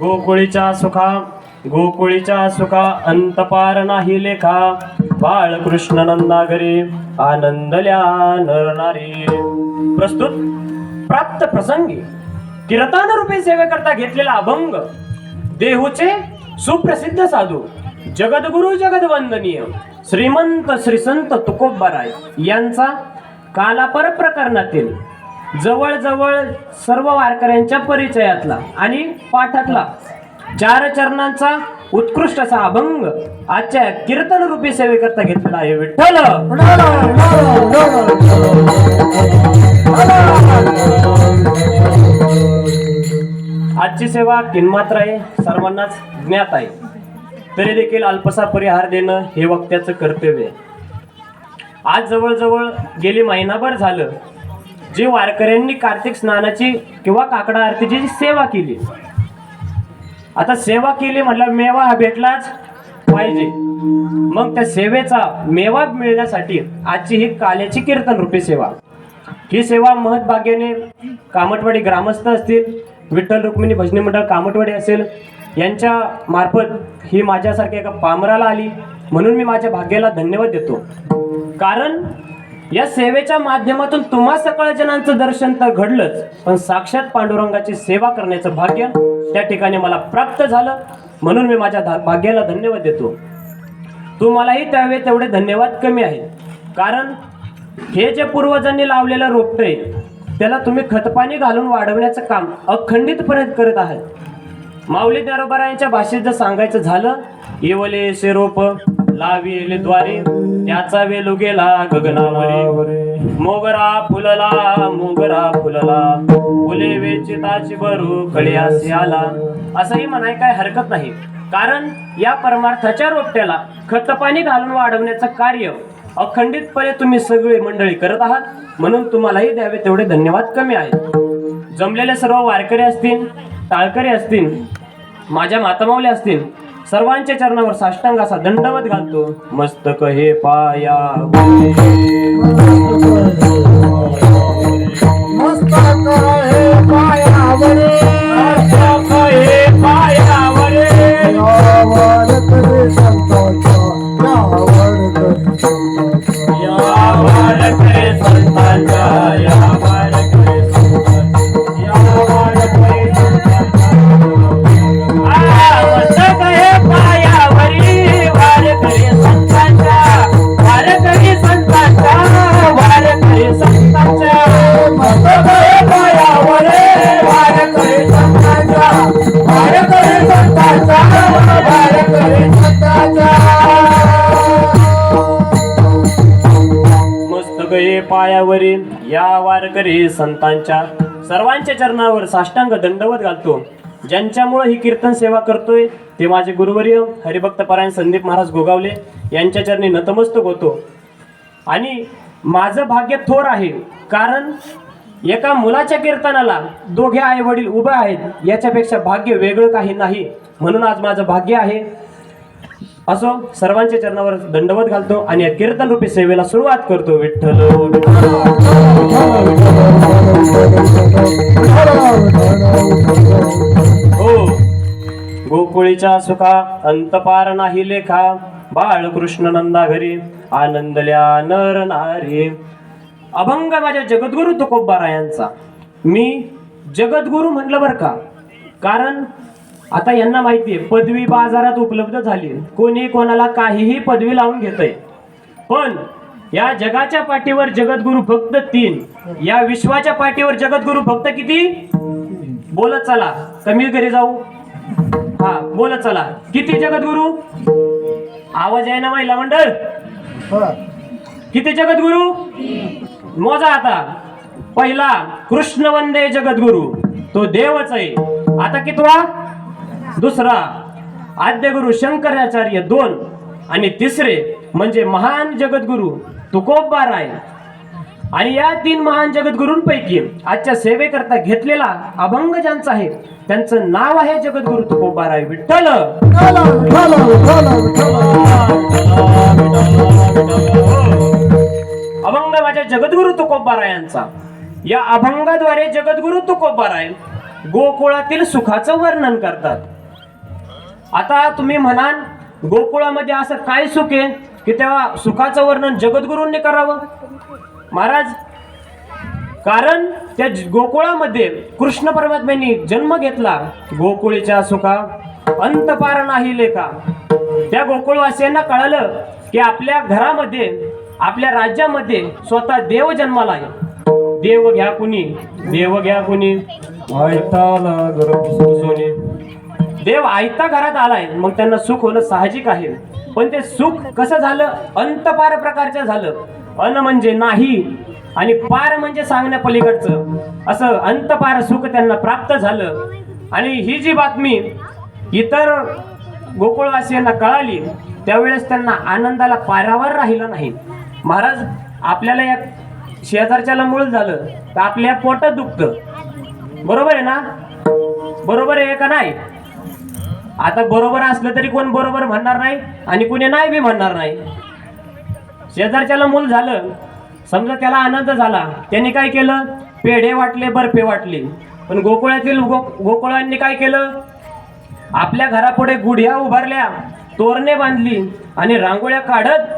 गोकुळीच्या सुखा गोकुळीच्या सुखा अंतपार नाही लेखा. बाळकृष्ण नंदागरी आनंदल्या नरनारी. प्रस्तुत प्राप्त प्रसंगी कीर्तन रूपी सेवेकरता घेतलेला अभंग देहूचे सुप्रसिद्ध साधू जगद्गुरु जगदवंदनीय श्रीमंत श्रीसंत तुकोबाराय यांचा कालापर प्रकरणातील जवळजवळ सर्व वारकऱ्यांच्या परिचयातला आणि पाठातला चार चरणांचा उत्कृष्ट असा अभंग आजच्या कीर्तन रूपी सेवेकरता घेतलेला आहे विठ्ठल. आजची सेवा किनमात्र आहे सर्वांनाच ज्ञात आहे. तरी देखील अल्पसा परिहार देणं हे वक्त्याचं कर्तव्य आहे. आज जवळजवळ गेली महिनाभर झालं जे वारकऱ्यांनी कार्तिक स्नानाची किंवा काकडा आरतीची जी सेवा केली. आता सेवा केली म्हटलं मेवा हा भेटलाच पाहिजे. मग त्या सेवेचा मेवा मिळण्यासाठी आजची ही काल्याची कीर्तन रूपी सेवा. ही सेवा महत्भाग्याने कामटवाडी ग्रामस्थ असतील विठ्ठल रुक्मिणी भजनी मंडळ कामटवाडी असेल यांच्या मार्फत ही माझ्यासारख्या एका पामराला आली. म्हणून मी माझ्या भाग्याला धन्यवाद देतो. कारण या सेवेच्या माध्यमातून तुम्हा सकळ जणांचं दर्शन तर घडलंच पण साक्षात पांडुरंगाची सेवा करण्याचं भाग्य त्या ठिकाणी मला प्राप्त झालं. म्हणून मी माझ्या धा- भाग्याला धन्यवाद देतो. तुम्हालाही त्यावेळी तेवढे धन्यवाद कमी आहेत. कारण हे जे पूर्वजांनी लावलेलं रोपटे त्याला तुम्ही खतपाणी घालून वाढवण्याचं काम अखंडितपणे करत आहात. माऊली दारोबारायांच्या भाषेत जर सांगायचं झालं येवले शेरोप लाविले द्वारे त्याचा वेलू गेला गगनावरे. मोगरा फुलला मोगरा फुलला. फुले वेचिताची भरू कळे असे आला. असंही म्हणाय काय हरकत नाही. कारण या परमार्थाच्या रोपट्याला खतपाणी घालून वाढवण्याचं कार्य अखंडितपणे तुम्ही सगळे मंडळी करत आहात. म्हणून तुम्हालाही द्यावे तेवढे धन्यवाद कमी आहेत. जमलेले सर्व वारकरी असतील टाळकरी असतील माझ्या मातामावले असतील सर्वांच्या चरणावर साष्टांग असा दंडवत घालतो. मस्तक हे पाया. पायावरील या वारकरी संतांच्या सर्वांच्या चरणावर साष्टांग दंडवत घालतो. ज्यांच्यामुळे ही कीर्तन सेवा करतोय ते माझे गुरुवर्य हरिभक्त परायण संदीप महाराज गोगावले यांच्या चरणी नतमस्तक होतो. आणि माझं भाग्य थोर आहे कारण एका मुलाच्या कीर्तनाला दोघे आई वडील उभे आहेत याच्यापेक्षा भाग्य वेगळं काही नाही. म्हणून आज माझं भाग्य आहे असो सर्वांच्या चरणावर दंडवत घालतो आणि या कीर्तन रूपी सेवेला सुरुवात करतो विठ्ठल हो गोकुळीच्या सुखा अंतपार नाही लेखा बाळकृष्ण नंदा घरी आनंदल्या नर नारी. अभंग माझ्या जगद्गुरु तुकोबारायांचा. मी जगद्गुरु म्हटलं बरं का? कारण आता यांना माहिती आहे पदवी बाजारात उपलब्ध झाली. कोणी कोणाला काहीही पदवी लावून घेतय. पण या जगाच्या पाठीवर जगद्गुरु फक्त तीन. या विश्वाच्या पाठीवर जगद्गुरु फक्त किती? बोलत चला. कमी घरी जाऊ. हा बोलत चला. किती जगद्गुरु? आवाज आहे ना महिला मंडळ? किती जगद्गुरु? मोजा आता. पहिला कृष्ण वंदे जगद्गुरु. तो देवच आहे. आता कितवा? दुसरा आद्यगुरु शंकराचार्य दोन आणि तिसरे म्हणजे महान जगद्गुरु तुकोबाराय आणि या तीन महान जगद्गुरूंपैकी आजच्या सेवेकरता घेतलेला अभंग ज्यांचा आहे त्यांचं नाव आहे जगद्गुरु तुकोबाराय विठ्ठल! अभंग माझ्या जगद्गुरु तुकोबारायांचा या अभंगाद्वारे जगद्गुरु तुकोबाराय गोकुळातील सुखाचं वर्णन करतात. आता तुम्ही म्हणाल गोकुळामध्ये असं काय सुख आहे? की तेव्हा सुखाचं वर्णन जगद्गुरूंनी करावं? महाराज कारण त्या गोकुळामध्ये कृष्ण परमात्म्यांनी जन्म घेतला. गोकुळीच्या सुखा अंतपार नाही लेखा. त्या गोकुळवासियांना कळालं की आपल्या घरामध्ये आपल्या राज्यामध्ये स्वतः देव जन्माला आहे. देव घ्या कुणी? देव घ्या कुणी? सोने. देव आयता घरात आलाय मग त्यांना सुख होणं साहजिक आहे. पण ते सुख कसं झालं? अंतपार प्रकारचं झालं. अन म्हणजे नाही आणि पार म्हणजे सांगण्या पलीकडचं. असं अंतपार सुख त्यांना प्राप्त झालं. आणि ही जी बातमी इतर गोकुळवासियांना कळाली त्यावेळेस त्यांना आनंदाला पारावर राहिलं नाही. महाराज आपल्याला या शेजारच्याला मूळ झालं तर आपल्या पोटात दुखतं. बरोबर आहे ना? बरोबर आहे का नाही? आता बरोबर असलं तरी कोण बरोबर म्हणणार नाही आणि कोणी नाही बी म्हणणार नाही. शेजारच्याला मूल झालं समजा त्याला आनंद झाला त्यांनी काय केलं? पेढे वाटले बर्फे वाटले. पण गोकुळातील गो गोकुळांनी काय केलं? आपल्या घरापुढे गुढ्या उभारल्या तोरणे बांधली आणि रांगोळ्या काढत